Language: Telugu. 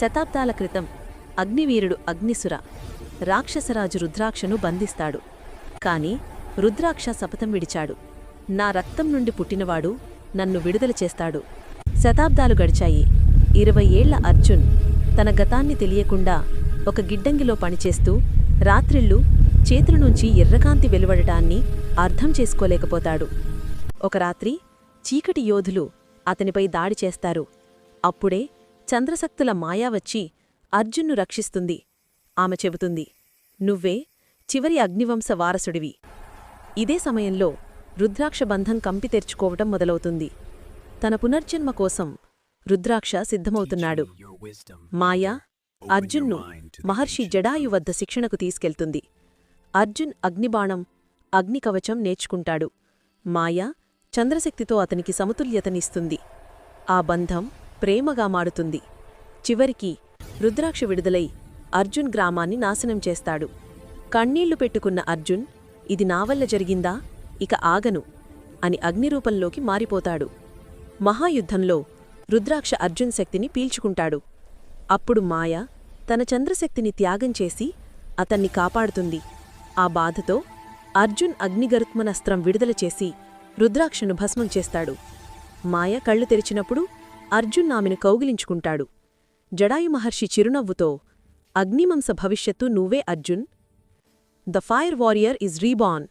శతాబ్దాల క్రితం అగ్నివీరుడు అగ్నిసుర రాక్షసరాజు రుద్రాక్షను బంధిస్తాడు. కాని రుద్రాక్ష శపథం విడిచాడు. నా రక్తం నుండి పుట్టినవాడు నన్ను విడుదల చేస్తాడు. శతాబ్దాలు గడిచాయి. ఇరవై ఏళ్ళ అర్జున్ తన గతాన్ని తెలియకుండా ఒక గిడ్డంగిలో పనిచేస్తూ రాత్రిళ్ళు చేతుల నుంచి ఎర్రకాంతి వెలువడటాన్ని అర్థం చేసుకోలేకపోతాడు. ఒక రాత్రి చీకటి యోధులు అతనిపై దాడి చేస్తారు. అప్పుడే చంద్రశక్తుల మాయా వచ్చి అర్జున్ను రక్షిస్తుంది. ఆమె చెబుతుంది నువ్వే చివరి అగ్నివంశ వారసుడివి. ఇదే సమయంలో రుద్రాక్ష బంధం కంపి తెరుచుకోవటం మొదలవుతుంది. తన పునర్జన్మ కోసం రుద్రాక్ష సిద్ధమవుతున్నాడు. మాయా అర్జున్ను మహర్షి జడాయు వద్ద శిక్షణకు తీసుకెళ్తుంది. అర్జున్ అగ్నిబాణం అగ్నికవచం నేర్చుకుంటాడు. మాయా చంద్రశక్తితో అతనికి సమతుల్యతనిస్తుంది. ఆ బంధం ప్రేమగా మారుతుంది. చివరికి రుద్రాక్ష విడుదలై అర్జున్ గ్రామాన్ని నాశనం చేస్తాడు. కన్నీళ్ళు పెట్టుకున్న అర్జున్ ఇది నావల్ల జరిగిందా? ఇక ఆగను అని అగ్నిరూపంలోకి మారిపోతాడు. మహాయుద్ధంలో రుద్రాక్ష అర్జున్ శక్తిని పీల్చుకుంటాడు. అప్పుడు మాయ తన చంద్రశక్తిని త్యాగం చేసి అతన్ని కాపాడుతుంది. ఆ బాధతో అర్జున్ అగ్నిగరుత్మనస్త్రం విడుదల చేసి రుద్రాక్షను భస్మం చేస్తాడు. మాయ కళ్ళు తెరిచినప్పుడు అర్జున్ ఆమెను కౌగిలించుకుంటాడు. జడాయు మహర్షి చిరునవ్వుతో అగ్నిమంస భవిష్యత్తు నువ్వే Arjun. The fire warrior is reborn